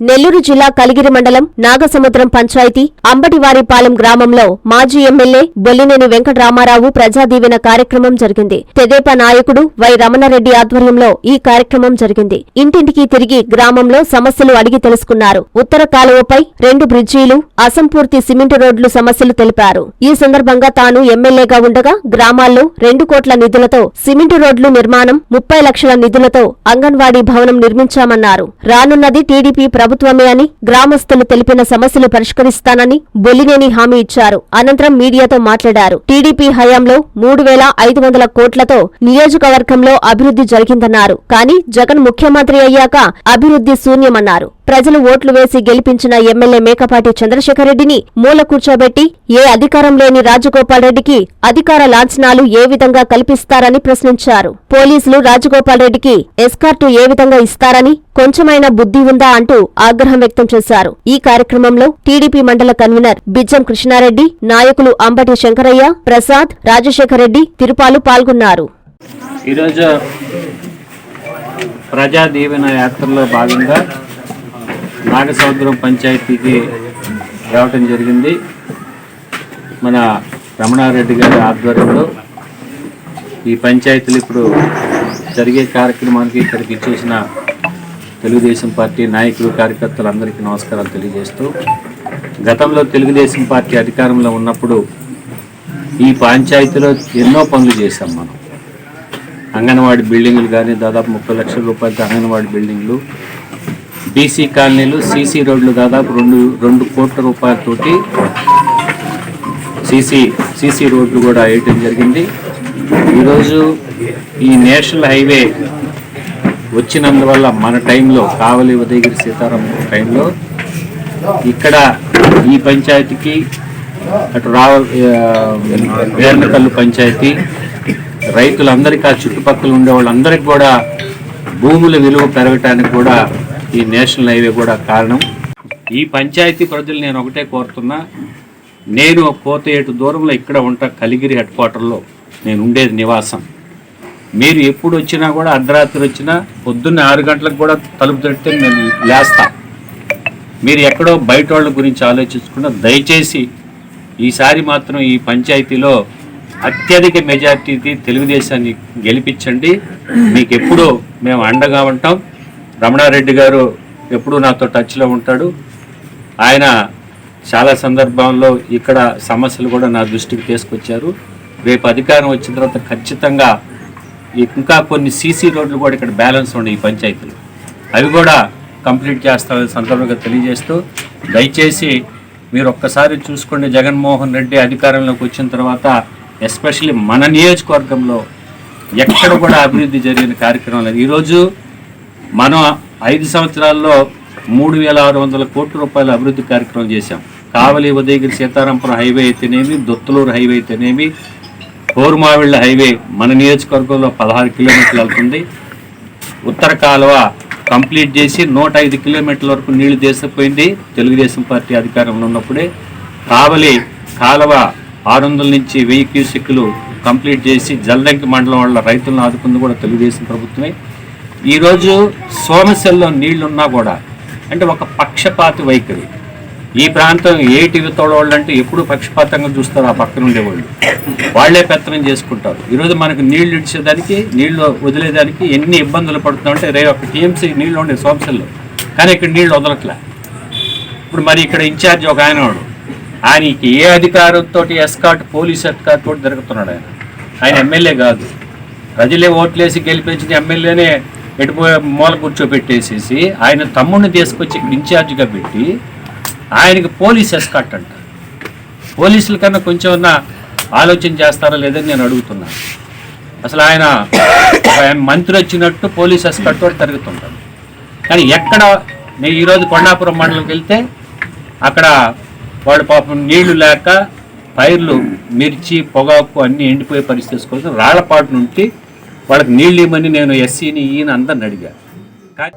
నెల్లూరు జిల్లా కలిగిరి మండలం నాగసముద్రం పంచాయతీ అంబటివారిపాలెం గ్రామంలో మాజీ ఎమ్మెల్యే బొల్లినేని వెంకటరామారావు ప్రజాదీవెన కార్యక్రమం జరిగింది. తెదేపా నాయకుడు వై రమణారెడ్డి ఆధ్వర్యంలో ఈ కార్యక్రమం జరిగింది. ఇంటింటికి తిరిగి గ్రామంలో సమస్యలు అడిగి తెలుసుకున్నారు. ఉత్తర కాలువపై రెండు బ్రిడ్జీలు అసంపూర్తి సిమెంటు రోడ్లు సమస్యలు తెలిపారు. ఈ సందర్భంగా తాను ఎమ్మెల్యేగా ఉండగా గ్రామాల్లో రెండు కోట్ల నిధులతో సిమెంటు రోడ్లు నిర్మాణం ముప్పై లక్షల నిధులతో అంగన్వాడీ భవనం నిర్మించామన్నారు. రానున్నది టీడీపీ ప్రభుత్వమే అని గ్రామస్తులు తెలిపిన సమస్యలు పరిష్కరిస్తానని బొల్లినేని హామీ ఇచ్చారు. అనంతరం మీడియాతో మాట్లాడారు. టీడీపీ హయాంలో మూడు వేల ఐదు వందల కోట్లతో నియోజకవర్గంలో అభివృద్ధి జరిగిందన్నారు. కానీ జగన్ ముఖ్యమంత్రి అయ్యాక అభివృద్ధి శూన్యమన్నారు. ప్రజలు ఓట్లు వేసి గెలిపించిన ఎమ్మెల్యే మేకపాటి చంద్రశేఖర్ రెడ్డిని మూల కూర్చోబెట్టి ఏ అధికారం లేని రాజగోపాల్ రెడ్డికి అధికార లాంఛనాలు ఏ విధంగా కల్పిస్తారని ప్రశ్నించారు. పోలీసులు రాజగోపాల్ రెడ్డికి ఎస్కార్టు ఏ విధంగా ఇస్తారని కొంచెమైనా బుద్ధి ఉందా అంటూ ఆగ్రహం వ్యక్తం చేశారు. ఈ కార్యక్రమంలో టీడీపీ మండల కన్వీనర్ బిజ్జం కృష్ణారెడ్డి నాయకులు అంబటి శంకరయ్య ప్రసాద్ రాజశేఖర రెడ్డి తిరుపాలు పాల్గొన్నారు. ఈరోజు ప్రజా దీవెన యాత్రలో భాగంగా నాగసముద్రం పంచాయతీకి రావటం జరిగింది. మన రమణారెడ్డి గారి ఆధ్వర్యంలో ఈ పంచాయతీలు ఇప్పుడు జరిగే కార్యక్రమానికి ఇక్కడికి ఇచ్చేసిన తెలుగుదేశం పార్టీ నాయకులు కార్యకర్తలందరికీ నమస్కారాలు తెలియజేస్తూ గతంలో తెలుగుదేశం పార్టీ అధికారంలో ఉన్నప్పుడు ఈ పంచాయతీలో ఎన్నో పనులు చేశాం మనం. అంగన్వాడీ బిల్డింగ్లు కానీ దాదాపు ముప్పై లక్షల రూపాయలతో అంగన్వాడీ బిల్డింగ్లు బీసీ కాలనీలు సీసీ రోడ్లు దాదాపు రెండు రెండు కోట్ల రూపాయలతోటి సీసీ సీసీ రోడ్లు కూడా వేయటం జరిగింది. ఈరోజు ఈ నేషనల్ హైవే వచ్చినందువల్ల మన టైంలో కావలి ఉదయగిరి సీతారాం టైంలో ఇక్కడ ఈ పంచాయతీకి అటు రావ వేర్నకల్లు పంచాయతీ రైతులందరికీ ఆ చుట్టుపక్కల ఉండే వాళ్ళందరికీ కూడా భూముల విలువ పెరగటానికి కూడా ఈ నేషనల్ హైవే కూడా కారణం. ఈ పంచాయతీ ప్రజలు నేను ఒకటే కోరుతున్నా నేను కోత ఏటు దూరంలో ఇక్కడ ఉంటా కలిగిరి హెడ్ క్వార్టర్లో నేను ఉండేది నివాసం. మీరు ఎప్పుడు వచ్చినా కూడా అర్ధరాత్రి వచ్చినా పొద్దున్న ఆరు గంటలకు కూడా తలుపు తడితే నేను లేస్తా. మీరు ఎక్కడో బయట వాళ్ళ గురించి ఆలోచించకుండా దయచేసి ఈసారి మాత్రం ఈ పంచాయతీలో అత్యధిక మెజార్టీకి తెలుగుదేశాన్ని గెలిపించండి. మీకు ఎప్పుడూ మేము అండగా ఉంటాం. రమణారెడ్డి గారు ఎప్పుడూ నాతో టచ్లో ఉంటాడు. ఆయన చాలా సందర్భాల్లో ఇక్కడ సమస్యలు కూడా నా దృష్టికి తీసుకొచ్చారు. రేపు అధికారం వచ్చిన తర్వాత ఖచ్చితంగా ఇంకా కొన్ని సీసీ రోడ్లు కూడా ఇక్కడ బ్యాలెన్స్ ఉన్నాయి ఈ పంచాయతీలు. అవి కూడా కంప్లీట్ చేస్తామని సందర్భంగా తెలియజేస్తూ దయచేసి మీరు ఒక్కసారి చూసుకోండి జగన్మోహన్ రెడ్డి అధికారంలోకి వచ్చిన తర్వాత ఎస్పెషల్లీ మన నియోజకవర్గంలో ఎక్కడ కూడా అభివృద్ధి జరిగిన కార్యక్రమం లేదు. ఈరోజు మనం ఐదు సంవత్సరాల్లో మూడు వేల ఆరు వందల కోట్ల రూపాయల అభివృద్ధి కార్యక్రమం చేశాం. కావలి ఉదయగిరి సీతారాంపురం హైవే అయితేనేమి దొత్తులూరు హైవే అయితేనేమి కోరుమావిళ్ళ హైవే మన నియోజకవర్గంలో పదహారు కిలోమీటర్లు వెళ్తుంది. ఉత్తర కాలువ కంప్లీట్ చేసి నూట ఐదు కిలోమీటర్ల వరకు నీళ్ళు తీసుకుపోయింది తెలుగుదేశం పార్టీ అధికారంలో ఉన్నప్పుడే కావలి కాలువ ఆరు వందల నుంచి వెయ్యి క్యూసెక్లు కంప్లీట్ చేసి జల్దంకి మండలం వాళ్ళ రైతులను ఆదుకుంది కూడా తెలుగుదేశం ప్రభుత్వమే. ఈరోజు సోమశల్లో నీళ్ళున్నా కూడా అంటే ఒక పక్షపాతి వైఖరి. ఈ ప్రాంతం ఏ టీవీ తోడవాళ్ళు అంటే ఎప్పుడు పక్షపాతంగా చూస్తారు ఆ పక్కన ఉండేవాళ్ళు. వాళ్ళే పెత్తనం చేసుకుంటారు. ఈరోజు మనకు నీళ్ళు ఇచ్చేదానికి నీళ్ళు వదిలేదానికి ఎన్ని ఇబ్బందులు పడుతున్నామంటే రే ఒక టీఎంసీ నీళ్ళు ఉండే సోమసల్లో కానీ ఇక్కడ నీళ్ళు వదలట్లే. ఇప్పుడు మరి ఇక్కడ ఇన్ఛార్జ్ ఒక ఆయన వాడు ఆయనకి ఏ అధికారంతో ఎస్కాట్ పోలీస్ ఎస్కాట్ తోటి తిరుగుతున్నాడు ఆయన. ఆయన ఎమ్మెల్యే కాదు. ప్రజలే ఓట్లేసి గెలిపించిన ఎమ్మెల్యేనే ఎటుపోయే మూల కూర్చోబెట్టేసేసి ఆయన తమ్ముడిని తీసుకొచ్చి ఇక్కడ ఇన్ఛార్జ్గా పెట్టి ఆయనకి పోలీస్ ఎస్కాట్ అంట. పోలీసుల కన్నా కొంచెం ఉన్న ఆలోచన చేస్తారా లేదని నేను అడుగుతున్నాను అసలు ఆయన ఆయన మంత్రి వచ్చినట్టు పోలీస్ ఎస్కాట్ తోటి తిరుగుతుంటాడు. కానీ ఎక్కడ నేను ఈరోజు కొండాపురం మండలంకి వెళ్తే అక్కడ వాడు పాపం నీళ్ళు లేక పైర్లు మిర్చి పొగాకు అన్నీ ఎండిపోయే పరిస్థితి తీసుకొచ్చి రాళ్ళపాటు నుండి వాళ్ళకి నీళ్ళు ఇవ్వమని నేను ఎస్సీని ఈయన అందరిని అడిగాను కానీ